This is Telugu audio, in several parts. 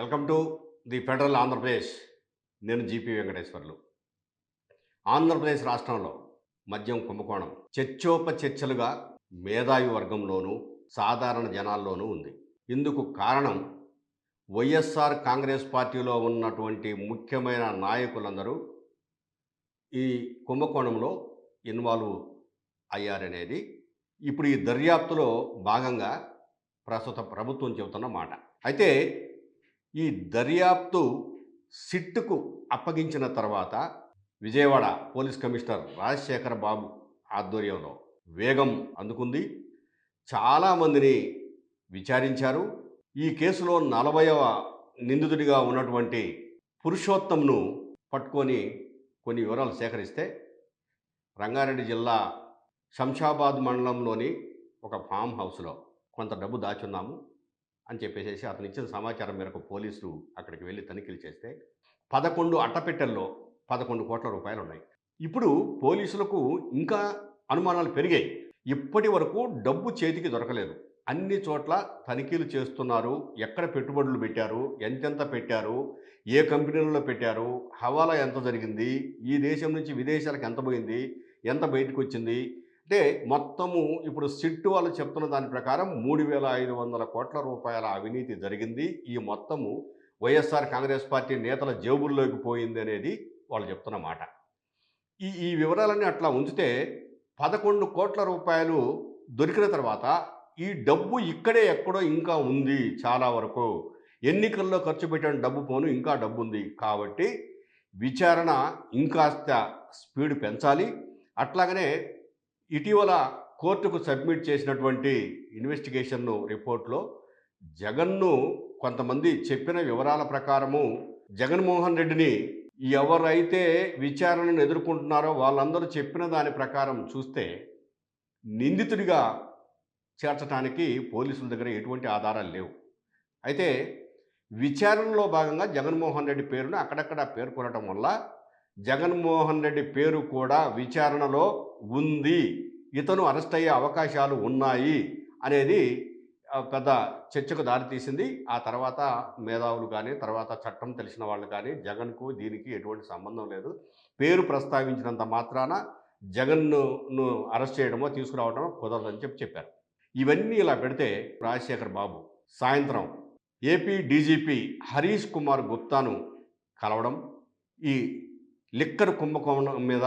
Welcome to the federal Andhra Pradesh. నేను జీపీ వెంకటేశ్వర్లు. ఆంధ్రప్రదేశ్ రాష్ట్రంలో మద్యం కుంభకోణం చర్చోప చర్చలుగా మేధావి వర్గంలోనూ సాధారణ జనాల్లోనూ ఉంది. ఇందుకు కారణం వైఎస్ఆర్ కాంగ్రెస్ పార్టీలో ఉన్నటువంటి ముఖ్యమైన నాయకులందరూ ఈ కుంభకోణంలో ఇన్వాల్వ్ అయ్యారనేది ఇప్పుడు ఈ దర్యాప్తులో భాగంగా ప్రస్తుత ప్రభుత్వం చెబుతున్న మాట. అయితే ఈ దర్యాప్తు సిట్టుకు అప్పగించిన తర్వాత విజయవాడ పోలీస్ కమిషనర్ రాజశేఖర బాబు ఆధ్వర్యంలో వేగం అందుకుంది. చాలామందిని విచారించారు. ఈ కేసులో నలభైవ నిందితుడిగా ఉన్నటువంటి పురుషోత్తంను పట్టుకొని కొన్ని వివరాలు సేకరిస్తే రంగారెడ్డి జిల్లా శంషాబాద్ మండలంలోని ఒక ఫామ్ హౌస్లో కొంత డబ్బు దాచున్నాము. అని చెప్పేసి అతను ఇచ్చిన సమాచారం మేరకు పోలీసులు అక్కడికి వెళ్ళి తనిఖీలు చేస్తే పదకొండు అట్టపెట్టెల్లో పదకొండు కోట్ల రూపాయలు ఉన్నాయి ఇప్పుడు పోలీసులకు ఇంకా అనుమానాలు పెరిగాయి. ఇప్పటి వరకు డబ్బు చేతికి దొరకలేదు. అన్ని చోట్ల తనిఖీలు చేస్తున్నారు. ఎక్కడ పెట్టుబడులు పెట్టారు? ఎంతెంత పెట్టారు? ఏ కంపెనీలలో పెట్టారు? హవాలా ఎంత జరిగింది? ఈ దేశం నుంచి విదేశాలకు ఎంత పోయింది? ఎంత బయటకు వచ్చింది అంటే మొత్తము ఇప్పుడు సిట్టు వాళ్ళు చెప్తున్న దాని ప్రకారం మూడు వేల ఐదు వందల కోట్ల రూపాయల అవినీతి జరిగింది. ఈ మొత్తము వైఎస్ఆర్ కాంగ్రెస్ పార్టీ నేతల జేబుల్లోకి పోయింది అనేది వాళ్ళు చెప్తున్న మాట. ఈ ఈ వివరాలన్నీ అట్లా ఉంచితే పదకొండు కోట్ల రూపాయలు దొరికిన తర్వాత ఈ డబ్బు ఇక్కడే ఎక్కడో ఇంకా ఉంది చాలా వరకు. ఎన్నికల్లో ఖర్చు పెట్టిన డబ్బు పోను ఇంకా డబ్బు ఉంది కాబట్టి విచారణ ఇంకాస్త స్పీడ్ పెంచాలి. అట్లాగనే ఇటీవల కోర్టుకు సబ్మిట్ చేసినటువంటి ఇన్వెస్టిగేషన్ను రిపోర్ట్లో జగన్ను కొంతమంది చెప్పిన వివరాల ప్రకారము జగన్మోహన్ రెడ్డిని ఎవరైతే విచారణను ఎదుర్కొంటున్నారో వాళ్ళందరూ చెప్పిన దాని ప్రకారం చూస్తే నిందితుడిగా చేర్చడానికి పోలీసుల దగ్గర ఎటువంటి ఆధారాలు లేవు. అయితే విచారణలో భాగంగా జగన్మోహన్ రెడ్డి పేరును అక్కడక్కడ పేర్కొనటం వల్ల జగన్మోహన్ రెడ్డి పేరు కూడా విచారణలో ఉంది. ఇతను అరెస్ట్ అయ్యే అవకాశాలు ఉన్నాయి అనేది పెద్ద చర్చకు దారితీసింది ఆ తర్వాత మేధావులు కానీ తర్వాత చట్టం తెలిసిన వాళ్ళు కానీ జగన్కు దీనికి ఎటువంటి సంబంధం లేదు. పేరు ప్రస్తావించినంత మాత్రాన జగన్ను అరెస్ట్ చేయడమో తీసుకురావడమో కుదరదని చెప్పి చెప్పారు. ఇవన్నీ ఇలా పెడితే రాజశేఖర్ బాబు సాయంత్రం ఏపీ డీజీపీ హరీష్ కుమార్ గుప్తాను కలవడం ఈ లిక్కర్ కుంభకోణం మీద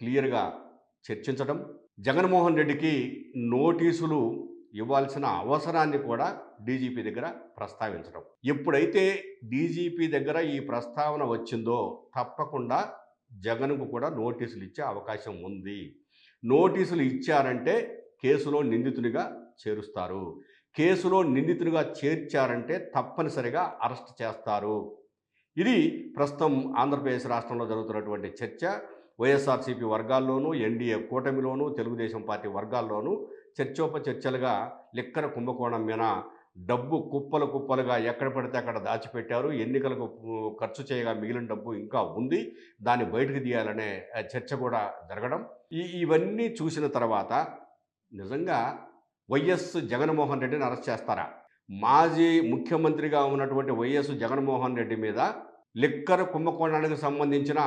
క్లియర్గా చర్చించడం. జగన్మోహన్ రెడ్డికి నోటీసులు ఇవ్వాల్సిన అవసరాన్ని కూడా డీజీపీ దగ్గర ప్రస్తావించడం. ఎప్పుడైతే డీజీపీ దగ్గర ఈ ప్రస్తావన వచ్చిందో తప్పకుండా జగన్కు కూడా నోటీసులు ఇచ్చే అవకాశం ఉంది. నోటీసులు ఇచ్చారంటే కేసులో నిందితునిగా చేరుస్తారు. కేసులో నిందితునిగా చేర్చారంటే తప్పనిసరిగా అరెస్ట్ చేస్తారు. ఇది ప్రస్తుతం ఆంధ్రప్రదేశ్ రాష్ట్రంలో జరుగుతున్నటువంటి చర్చ. వైఎస్ఆర్సీపీ వర్గాల్లోనూ ఎన్డీఏ కూటమిలోనూ తెలుగుదేశం పార్టీ వర్గాల్లోనూ చర్చోపచర్చలుగా లిక్కర కుంభకోణం మీద డబ్బు కుప్పలు కుప్పలుగా ఎక్కడ పడితే అక్కడ దాచిపెట్టారు. ఎన్నికలకు ఖర్చు చేయగా మిగిలిన డబ్బు ఇంకా ఉంది. దాన్ని బయటకు తీయాలనే చర్చ కూడా జరగడం. ఈ ఇవన్నీ చూసిన తర్వాత నిజంగా వైఎస్ జగన్మోహన్ రెడ్డిని అరెస్ట్ చేస్తారా? మాజీ ముఖ్యమంత్రిగా ఉన్నటువంటి వైఎస్ జగన్మోహన్ రెడ్డి మీద లిక్కర్ కుంభకోణానికి సంబంధించిన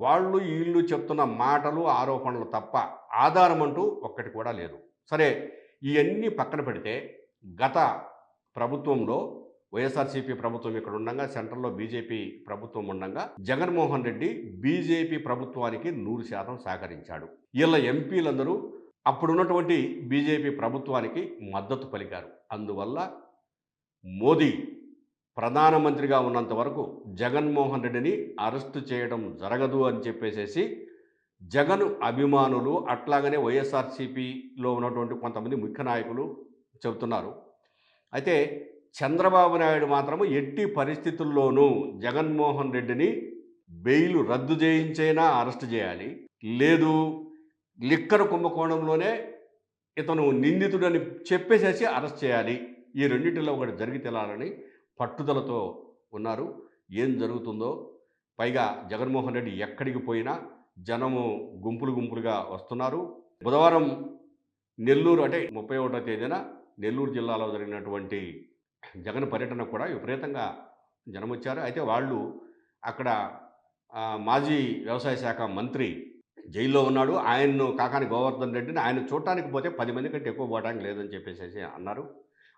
వాళ్ళు వీళ్ళు చెప్తున్న మాటలు ఆరోపణలు తప్ప ఆధారం అంటూ ఒక్కటి కూడా లేదు. సరే ఇవన్నీ పక్కన పెడితే గత ప్రభుత్వంలో వైఎస్ఆర్సీపీ ప్రభుత్వం ఇక్కడ ఉండగా సెంట్రల్లో బీజేపీ ప్రభుత్వం ఉండగా జగన్మోహన్ రెడ్డి బీజేపీ ప్రభుత్వానికి నూరు శాతం సహకరించాడు. వీళ్ళ ఎంపీలందరూ అప్పుడున్నటువంటి బీజేపీ ప్రభుత్వానికి మద్దతు పలికారు. అందువల్ల మోదీ ప్రధానమంత్రిగా ఉన్నంత వరకు జగన్మోహన్ రెడ్డిని అరెస్టు చేయడం జరగదు అని చెప్పేసేసి జగన్ అభిమానులు అట్లాగనే వైఎస్ఆర్సీపీలో ఉన్నటువంటి కొంతమంది ముఖ్య నాయకులు చెబుతున్నారు. అయితే చంద్రబాబు నాయుడు మాత్రము ఎట్టి పరిస్థితుల్లోనూ జగన్మోహన్ రెడ్డిని బెయిల్ రద్దు చేయించైనా అరెస్ట్ చేయాలి. లేదు లిక్కర్ కుంభకోణంలోనే ఇతను నిందితుడని చెప్పేసేసి అరెస్ట్ చేయాలి. ఈ రెండింటిలో ఒకటి జరిగి తెలాలని పట్టుదలతో ఉన్నారు. ఏం జరుగుతుందో? పైగా జగన్మోహన్ రెడ్డి ఎక్కడికి పోయినా జనము గుంపులు గుంపులుగా వస్తున్నారు. బుధవారం నెల్లూరు అంటే ముప్పై ఒకటో తేదీన నెల్లూరు జిల్లాలో జరిగినటువంటి జగన్ పర్యటన కూడా విపరీతంగా జనం వచ్చారు అయితే వాళ్ళు అక్కడ మాజీ వ్యవసాయ శాఖ మంత్రి జైల్లో ఉన్నాడు. ఆయన్ను కాకాని గోవర్ధన్ రెడ్డిని ఆయన చూడటానికి పోతే పది మంది కంటే ఎక్కువ పోవడానికి లేదని చెప్పేసి అన్నారు.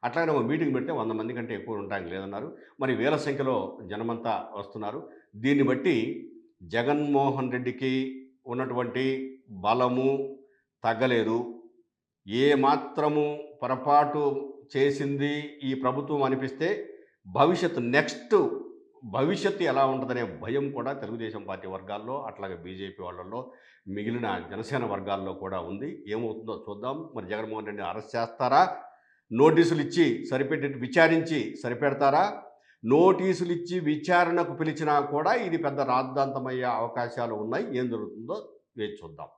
అట్లాగే ఒక మీటింగ్ పెడితే వంద మంది కంటే ఎక్కువ ఉండడానికి లేదన్నారు. మరి వేల సంఖ్యలో జనమంతా వస్తున్నారు. దీన్ని బట్టి జగన్మోహన్ రెడ్డికి ఉన్నటువంటి బలము తగ్గలేదు. ఏ మాత్రము పొరపాటు చేసింది ఈ ప్రభుత్వం అనిపిస్తే భవిష్యత్తు నెక్స్ట్ భవిష్యత్తు ఎలా ఉంటుందనే భయం కూడా తెలుగుదేశం పార్టీ వర్గాల్లో అట్లాగే బీజేపీ వాళ్ళల్లో మిగిలిన జనసేన వర్గాల్లో కూడా ఉంది. ఏమవుతుందో చూద్దాం. మరి జగన్మోహన్ రెడ్డిని అరెస్ట్ చేస్తారా? నోటీసులు ఇచ్చి సరిపెట్టి విచారించి సరిపెడతారా? నోటీసులు ఇచ్చి విచారణకు పిలిచినా కూడా ఇది పెద్ద రాద్ధాంతమయ్యే అవకాశాలు ఉన్నాయి. ఏం జరుగుతుందో వేచి చూద్దాం.